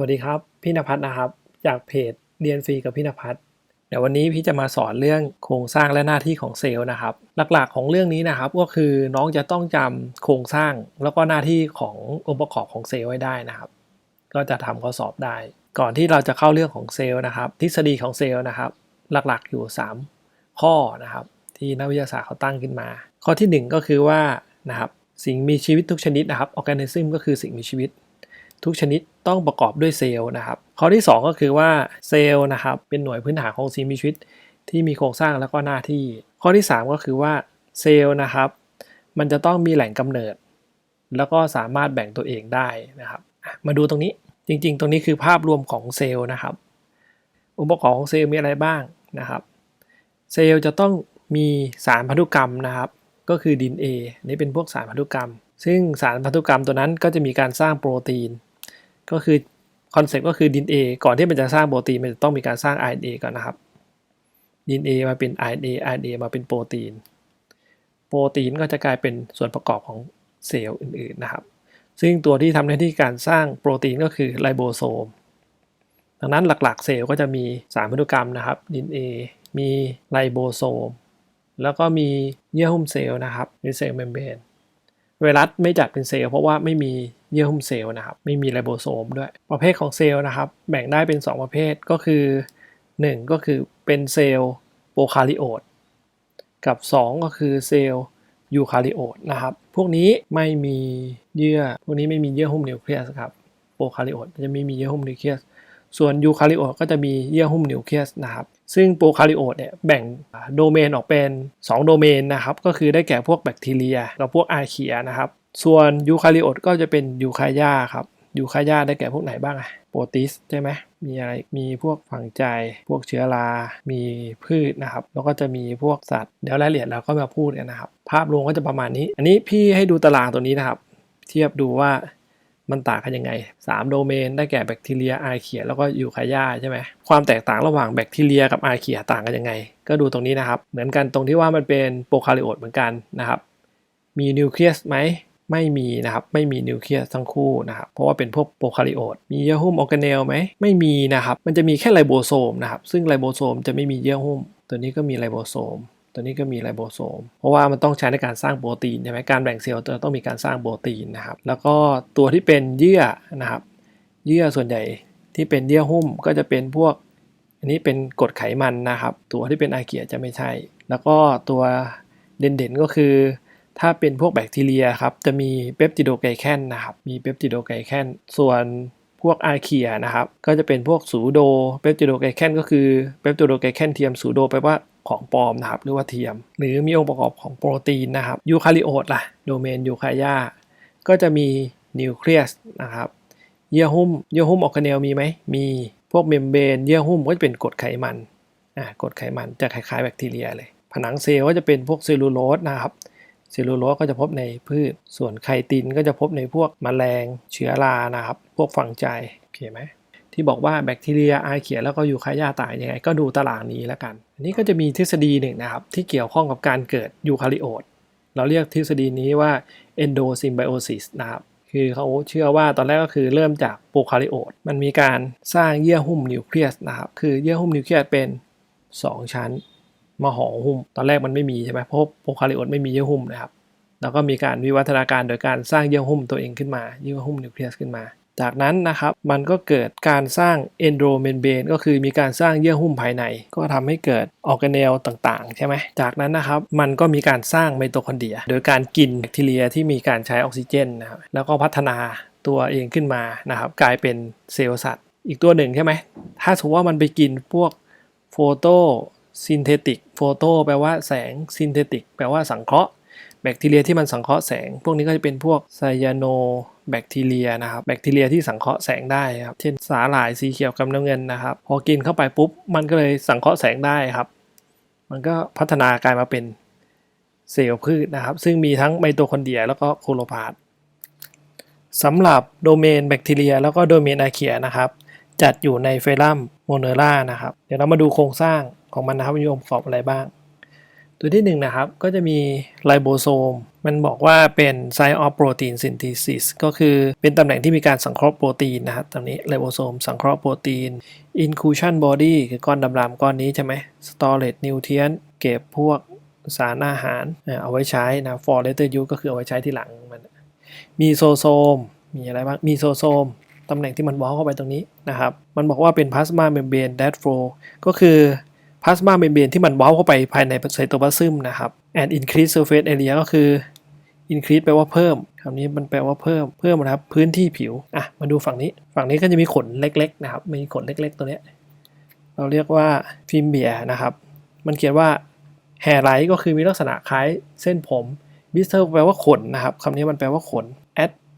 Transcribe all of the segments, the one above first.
วัสดีครับ พี่นภัทรนะครับ จากเพจเรียนฟรีกับพี่นภัทรเดี๋ยววันนี้พี่จะมาสอนเรื่องโครงสร้างและหน้าที่ของเซลล์นะครับ หลักๆของเรื่องนี้นะครับก็คือน้องจะต้องจำโครงสร้างแล้วก็หน้าที่ขององค์ประกอบของเซลล์ไว้ได้นะครับ ก็จะทำข้อสอบได้ ก่อนที่เราจะเข้าเรื่องของเซลล์นะครับ ทฤษฎีของเซลล์นะครับ หลักๆอยู่ 3 ข้อนะครับ ที่นักวิทยาศาสตร์เขาตั้งขึ้นมา ข้อทีหนึ่1 ก็คือว่านะครับสิ่งมีชีวิตทุกชนิดนะครับออร์แกนิซึมก็คือสิ่งมีชีวิต ทุกชนิดต้องประกอบด้วยเซลล์นะครับ ข้อที่ 2 ก็คือว่าเซลล์นะครับเป็นหน่วยพื้นฐานของสิ่งมีชีวิตที่มีโครงสร้างแล้วก็หน้าที่ ข้อที่ 3 ก็คือว่าเซลล์นะครับ มันจะต้องมีแหล่งกำเนิด แล้วก็สามารถแบ่งตัวเองได้นะครับ มาดูตรงนี้จริงๆ ตรงนี้คือภาพรวมของเซลล์นะครับ องค์ประกอบของเซลล์มีอะไรบ้างนะครับ เซลล์จะต้องมีสารพันธุกรรมนะครับ ก็คือดิน A นี่เป็นพวกสารพันธุกรรม ซึ่งสารพันธุกรรมตัวนั้นก็จะมีการสร้างโปรตีน ก็คือคอนเซ็ปต์ก็คือดิน A ก่อนที่มันจะสร้างโปรตีนมันจะต้องมีการสร้าง RNA ก่อนนะครับดิน A มาเป็น RNA RNA มาเป็นโปรตีน โปรตีนก็จะกลายเป็นส่วนประกอบของเซลล์อื่นๆนะครับ ซึ่งตัวที่ทำหน้าที่การสร้างโปรตีนก็คือไลโบโซม ดังนั้นหลักๆเซลล์ก็จะมีสารพันธุกรรมนะครับดิน A มีไลโบโซม แล้วก็มีเยื่อหุ้มเซลล์นะครับหรือเซลล์เมมเบรนไวรัสไม่จัดเป็นเซลล์เพราะว่าไม่มี เยื่อหุ้มเซลล์นะครับ ไม่มีไลโบโซมด้วย ประเภทของเซลล์นะครับ แบ่งได้เป็น 2 ประเภทก็คือ 1 ก็คือเป็นเซลล์โปรคาริโอตกับ 2 ก็คือเซลล์ยูคาริโอตนะครับ พวกนี้ไม่มีเยื่อ พวกนี้ไม่มีเยื่อหุ้มนิวเคลียสครับ โปรคาริโอตจะไม่มีเยื่อหุ้มนิวเคลียส ส่วนยูคาริโอตก็จะมีเยื่อหุ้มนิวเคลียสนะครับ ซึ่งโปรคาริโอตเนี่ยแบ่งโดเมนออกเป็น 2 โดเมนนะครับ ก็คือได้แก่พวกแบคทีเรีย กับพวกอาร์เคียนะครับ ส่วนยูคาริโอตก็จะเป็นยูคายาครับยูคายาได้แก่พวกไหนบ้างอะโปรติสใช่ไหมมีอะไรมีพวกฝังใจ พวกเชื้อรา มีพืชนะครับ แล้วก็จะมีพวกสัตว์ เดี๋ยวรายละเอียดเราก็มาพูดกันนะครับ ภาพรวมก็จะประมาณนี้ อันนี้พี่ให้ดูตารางตัวนี้นะครับ เทียบดูว่ามันต่างกันยังไง 3 โดเมนได้แก่แบคทีเรียอาร์เคีย แล้วก็ยูคายาใช่ไหมความแตกต่างระหว่างแบคทีเรียกับอาร์เคียต่างกันยังไง ก็ดูตรงนี้นะครับ เหมือนกันตรงที่ว่ามันเป็นโปรคาริโอตเหมือนกันนะครับ มีนิวเคลียสไหม ไม่มีนะครับ ไม่มีนิวเคลียสทั้งคู่นะครับ เพราะว่าเป็นพวกโปรคาริโอต มีเยื่อหุ้มออร์แกเนลไหม ไม่มีนะครับ มันจะมีแค่ไลโบโซมนะครับ ซึ่งไลโบโซมจะไม่มีเยื่อหุ้ม ตัวนี้ก็มีไลโบโซม ตัวนี้ก็มีไลโบโซม เพราะว่ามันต้องใช้ในการสร้างโปรตีนใช่ไหมการแบ่งเซลล์ตัวต้องมีการสร้างโปรตีนนะครับ แล้วก็ตัวที่เป็นเยื่อนะครับ เยื่อส่วนใหญ่ที่เป็นเยื่อหุ้มก็จะเป็นพวก อันนี้เป็นกรดไขมันนะครับ ตัวที่เป็นอาเกียจะไม่ใช่ แล้วก็ตัวเด่นๆก็คือ ถ้าเป็นพวกแบคทีเรียครับจะมีเปปติโดไกแคนนะครับมีเปปติโดไกแคนส่วนพวกอาเคียนะครับก็จะเป็นพวกซูโดเปปติโดไกแคนก็คือเปปติโดไกแคนเทียมซูโดแปลว่าของปลอมนะครับหรือว่าเทียม หรือมีองค์ประกอบของโปรตีนนะครับยูคาริโอตล่ะโดเมนยูคายาก็จะมีนิวเคลียสนะครับเยื่อหุ้มเยื่อหุ้มออร์แกเนลมีไหมมีพวกเมมเบรนเยื่อหุ้มก็จะเป็นกรดไขมันอ่ากรดไขมันจะคล้ายๆแบคทีเรียเลย ผนังเซลล์ก็จะเป็นพวกเซลลูโลสนะครับ เซลลูโลสก็จะพบในพืช ส่วนไคตินก็จะพบในพวกแมลงเชื้อรานะครับ พวกฝังใจโอเคไหมที่บอกว่าแบคทีเรียอาเขียแล้วก็ยูคายาตางยังไง ก็ดูตารางนี้แล้วกัน อันนี้ก็จะมีทฤษฎีหนึ่งนะครับ ที่เกี่ยวข้องกับการเกิดยูคาริโอตเราเรียกทฤษฎีนี้ว่า endosymbiosis นะครับคือเขาเชื่อว่าตอนแรกก็คือเริ่มจากโปรคาริโอตมันมีการสร้างเยื่อหุ้มนิวเคลียสนะครับ คือเยื่อหุ้มนิวเคลียสเป็น 2 ชั้น มาห่อหุ้ม ตอนแรกมันไม่มีใช่ไหมเพราะโปรคาริโอตไม่มีเยื่อหุ้มนะครับ แล้วก็มีการวิวัฒนาการโดยการสร้างเยื่อหุ้มตัวเองขึ้นมา เยื่อหุ้มนิวเคลียสขึ้นมา จากนั้นนะครับ มันก็เกิดการสร้างเอนโดเมมเบนก็คือมีการสร้างเยื่อหุ้มภายใน ก็ทำให้เกิดออร์แกเนลต่างๆ ใช่ไหม จากนั้นนะครับ มันก็มีการสร้างไมโตคอนเดรีย โดยการกินแบคทีเรียที่มีการใช้ออกซิเจนนะครับ แล้วก็พัฒนาตัวเองขึ้นมานะครับ กลายเป็นเซลล์สัตว์ อีกตัวหนึ่งใช่ไหม ถ้าสมมติว่ามันไปกินพวกโฟโต ซินเทติกโฟโตแปลว่าแสงซินเทติกแปลว่าสังเคราะห์แบคทีเรียที่มันสังเคราะห์แสง พวกนี้ก็จะเป็นพวกไซยาโนแบคทีเรียนะครับแบคทีเรียที่สังเคราะห์แสงได้ครับเช่นสาหร่ายสีเขียวกับน้ำเงินนะครับ พอกินเข้าไปปุ๊บ มันก็เลยสังเคราะห์แสงได้ครับ มันก็พัฒนากลายมาเป็นเซลล์พืชนะครับ ซึ่งมีทั้งไมโตคอนเดรีย แล้วก็โคโลพาสสำหรับโดเมนแบคทีเรีย แล้วก็โดเมนอาเคียนะครับ จัดอยู่ในเฟลัมโมเนล่านะครับ เดี๋ยวเรามาดูโครงสร้างของมันนะครับมีองค์ประกอบอะไรบ้าง ตัวที่1นงนะครับ ก็จะมีไลโบโซม มันบอกว่าเป็น site of protein synthesis ก็คือเป็นตำแหน่งที่มีการสังเคราะห์โปรตีนนะครับตรงนี้ไลโบโซมสังเคราะห์โปรตีน inclusion body คือก้อนดำๆก้อนนี้ใช่ไหม storage nutrient เก็บพวกสารอาหารเอ่อเอาไว้ใช้นะ for later use ก็คือเอาไว้ใช้ที่หลังมัน มีโซโซม มีอะไรบ้าง มีโซโซม ตำแหน่งที่มันว้าเข้าไปตรงนี้นะครับ มันบอกว่าเป็น plasma membrane that flow ก็คือ plasma membrane ที่มันว้าเข้าไปภายในไซโตพลาซึมนะครับ and increase surface area ก็คือ increase แปลว่าเพิ่มคำนี้มันแปลว่าเพิ่มเพิ่มนะครับพื้นที่ผิวอะมาดูฝั่งนี้ ฝั่งนี้ก็จะมีขนเล็กๆนะครับมีขนเล็กๆ ตัวเนี้ยเราเรียกว่าฟิล์มเบียนะครับ มันเขียนว่า hair l i ก็คือมีลักษณะคล้ายเส้นผม blister แปลว่าขนนะครับคำนี้มันแปลว่าขน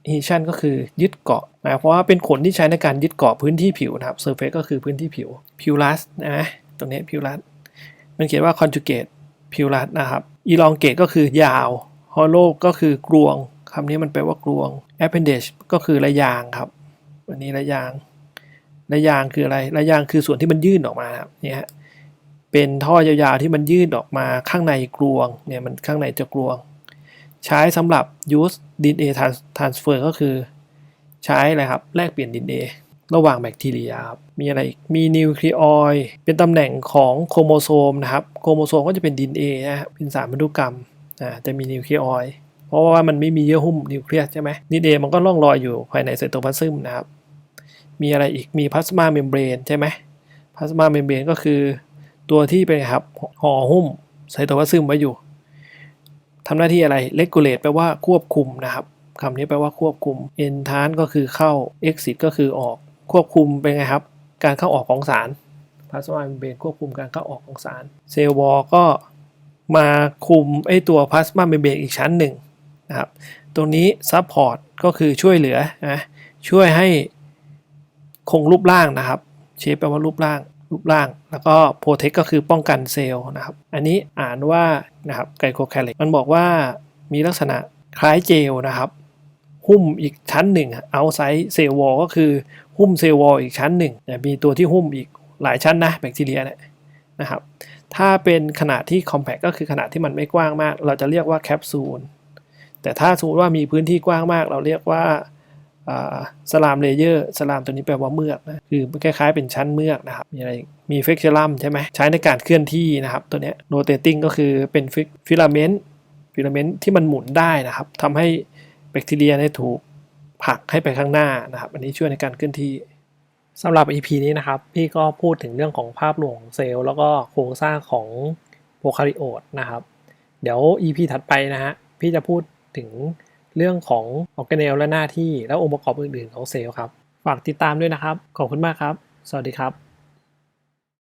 adhesion ก็คือยึดเกาะหมายความว่าเป็นขนที่ใช้ในการยึดเกาะพื้นที่ผิวนะครับ surface ก็คือพื้นที่ผิว purus นะตรงนี้ purus มันเขียนว่า conjugate purus นะครับ elongate ก็คือยาว hollow ก็คือกรวงคำนี้มันแปลว่ากรวง appendage ก็คือระยางครับอันนี้ระยางระยางคืออะไรระยางคือส่วนที่มันยื่นออกมาครับเนี่ยฮะเป็นท่อยาวๆที่มันยื่นออกมาข้างในกรวงเนี่ยมันข้างในจะกรวง ใช้สำหรับ use DNA transfer ก็คือ ใช้อะไรครับ แลกเปลี่ยน DNA ระหว่างแบคทีเรียครับ มีอะไรอีก มีนิวคลีออยด์เป็นตำแหน่งของโครโมโซมนะครับ โครโมโซมก็จะเป็น DNA นะครับเป็นสารพันธุกรรมอ่าจะมีนิวคลีออยด์เพราะว่ามันไม่มีเยื่อหุ้มนิวเคลียสใช่ไหม DNA มันก็ล่องลอยอยู่ภายในไซโตพลาซึมนะครับ มีอะไรอีก มีพลาสมาเมมเบรนใช่ไหมพลาสมาเมมเบรนก็คือ ตัวที่เป็นครับห่อหุ้มไซโตพลาซึมไว้อยู่ ทำหน้าที่อะไร regulate แปลว่าควบคุมนะครับคำนี้แปลว่าควบคุม entrance ก็คือเข้า exit ก็คือออก ควบคุมเป็นไงครับ การเข้าออกของสาร plasma membrane ควบคุมการเข้าออกของสารเซลล์วอลก็มาคุมไอตัว plasma membrane อีกชั้นหนึ่งนะครับ ตรงนี้ support ก็คือช่วยเหลือนะช่วยให้คงรูปร่างนะครับ เชฟแปลว่ารูปร่าง รูปร่าง แล้วก็ protect ก็คือป้องกันเซลล์นะครับ อันนี้อ่านว่านะครับไกโคแคลิกมันบอกว่ามีลักษณะคล้ายเจลนะครับ หุ้มอีกชั้นหนึ่งเอาไซส์เซลล์วอลก็คือหุ้มเซลล์วอลอีกชั้นหนึ่งมีตัวที่หุ้มอีกหลายชั้นนะแบคทีเรียเนี่ยนะครับ ถ้าเป็นขนาดที่ compact ก็คือขนาดที่มันไม่กว้างมาก เราจะเรียกว่าแคปซูลแต่ถ้าสมมติว่ามีพื้นที่กว้างมาก เราเรียกว่า สลามเลเยอร์สลามตัวนี้แปลว่าเมือกนะคือคล้ายๆเป็นชั้นเมือกนะครับ มีอะไรมีเฟกเชลัมใช่ไหมใช้ในการเคลื่อนที่นะครับ ตัวนี้โรเตติ้งก็คือเป็นฟิลาเมนต์ฟิลาเมนต์ที่มันหมุนได้นะครับทำให้แบคทีเรียเนี่ยถูกผลักให้ไปข้างหน้านะครับ อันนี้ช่วยในการเคลื่อนที่สำหรับ EP นี้นะครับ พี่ก็พูดถึงเรื่องของภาพรวมของเซลล์แล้วก็โครงสร้างของโปรคาริโอตนะครับ เดี๋ยว EP ถัดไปนะฮะพี่จะพูดถึง เรื่องของออร์แกเนลและหน้าที่และองค์ประกอบอื่นๆของเซลล์ครับ ฝากติดตามด้วยนะครับ ขอบคุณมากครับ สวัสดีครับ